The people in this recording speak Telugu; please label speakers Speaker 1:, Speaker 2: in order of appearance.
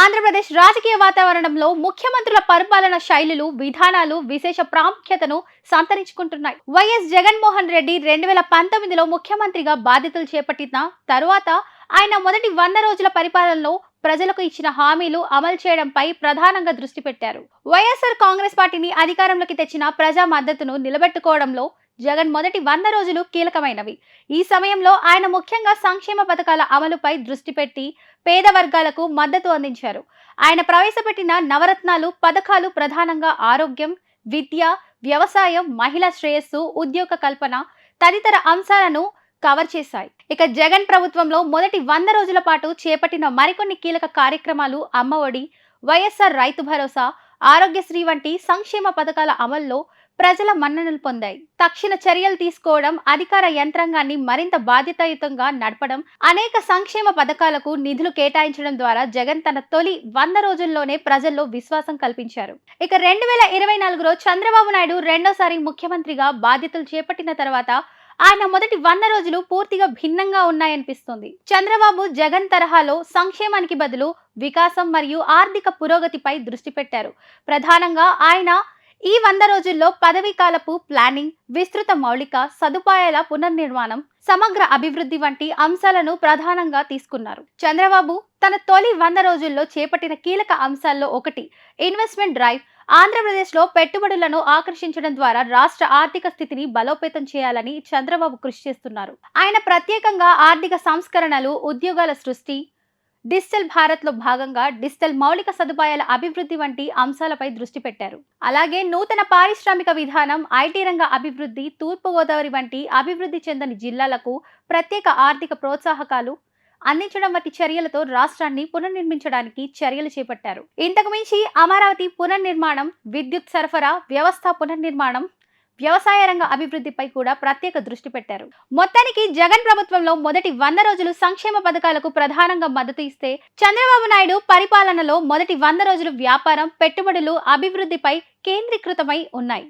Speaker 1: ఆంధ్రప్రదేశ్ రాజకీయ వాతావరణంలో ముఖ్యమంత్రుల పరిపాలన శైలులు విధానాలు విశేష ప్రాముఖ్యతను సంతరించుకుంటున్నాయి. వైఎస్ జగన్మోహన్ రెడ్డి రెండు వేల పంతొమ్మిదిలో ముఖ్యమంత్రిగా బాధ్యతలు చేపట్టిన తరువాత ఆయన మొదటి వంద రోజుల పరిపాలనలో ప్రజలకు ఇచ్చిన హామీలు అమలు చేయడంపై ప్రధానంగా దృష్టి పెట్టారు. వైఎస్ఆర్ కాంగ్రెస్ పార్టీని అధికారంలోకి తెచ్చిన ప్రజా మద్దతును నిలబెట్టుకోవడంలో జగన్ మొదటి వంద రోజులు కీలకమైనవి. ఈ సమయంలో ఆయన ముఖ్యంగా సంక్షేమ పథకాల అమలుపై దృష్టి పెట్టి పేద వర్గాలకు మద్దతు అందించారు. ఆయన ప్రవేశపెట్టిన నవరత్నాలు పథకాలు ప్రధానంగా ఆరోగ్యం విద్య వ్యవసాయం మహిళా శ్రేయస్సు ఉద్యోగ కల్పన తదితర అంశాలను కవర్ చేశాయి. ఇక జగన్ ప్రభుత్వంలో మొదటి వంద రోజుల పాటు చేపట్టిన మరికొన్ని కీలక కార్యక్రమాలు అమ్మఒడి వైఎస్ఆర్ రైతు భరోసా ఆరోగ్యశ్రీ వంటి సంక్షేమ పథకాల అమల్లో ప్రజల మన్ననలు పొందాయి. తక్షణ చర్యలు తీసుకోవడం అధికార యంత్రాంగాన్ని మరింత బాధ్యతాయుతంగా నడపడం అనేక సంక్షేమ పథకాలకు నిధులు కేటాయించడం ద్వారా జగన్ తన తొలి వంద రోజుల్లోనే ప్రజల్లో విశ్వాసం కల్పించారు. ఇక రెండు వేల ఇరవై నాలుగులో చంద్రబాబు నాయుడు రెండోసారి ముఖ్యమంత్రిగా బాధ్యతలు చేపట్టిన తర్వాత ఆయన మొదటి వంద రోజులు పూర్తిగా భిన్నంగా ఉన్నాయనిపిస్తుంది. చంద్రబాబు జగన్ తరహాలో సంక్షేమానికి బదులు వికాసం మరియు ఆర్థిక పురోగతిపై దృష్టి పెట్టారు. ప్రధానంగా ఆయన ఈ వంద రోజుల్లో పదవీ కాలపు ప్లానింగ్ విస్తృత మౌలిక సదుపాయాల పునర్నిర్మాణం సమగ్ర అభివృద్ధి వంటి అంశాలను ప్రధానంగా తీసుకున్నారు. చంద్రబాబు తన తొలి వంద రోజుల్లో చేపట్టిన కీలక అంశాల్లో ఒకటి ఇన్వెస్ట్మెంట్ డ్రైవ్ ఆంధ్రప్రదేశ్లో పెట్టుబడులను ఆకర్షించడం ద్వారా రాష్ట్ర ఆర్థిక స్థితిని బలోపేతం చేయాలని చంద్రబాబు కృషి చేస్తున్నారు. ఆయన ప్రత్యేకంగా ఆర్థిక సంస్కరణలు ఉద్యోగాల సృష్టి డిజిటల్ భారత్లో భాగంగా డిజిటల్ మౌలిక సదుపాయాల అభివృద్ధి వంటి అంశాలపై దృష్టి పెట్టారు. అలాగే నూతన పారిశ్రామిక విధానం ఐటీ రంగ అభివృద్ధి తూర్పుగోదావరి వంటి అభివృద్ధి చెందని జిల్లాలకు ప్రత్యేక ఆర్థిక ప్రోత్సాహకాలు అందించడం వంటి చర్యలతో రాష్ట్రాన్ని పునర్నిర్మించడానికి చర్యలు చేపట్టారు. ఇంతకు మించి అమరావతి పునర్నిర్మాణం విద్యుత్ సరఫరా వ్యవస్థ పునర్నిర్మాణం వ్యవసాయ రంగ అభివృద్ధిపై కూడా ప్రత్యేక దృష్టి పెట్టారు. మొత్తానికి జగన్ ప్రభుత్వంలో మొదటి వంద రోజులు సంక్షేమ పథకాలకు ప్రధానంగా మద్దతు ఇస్తే చంద్రబాబు నాయుడు పరిపాలనలో మొదటి వంద రోజులు వ్యాపారం పెట్టుబడులు అభివృద్ధిపై కేంద్రీకృతమై ఉన్నాయి.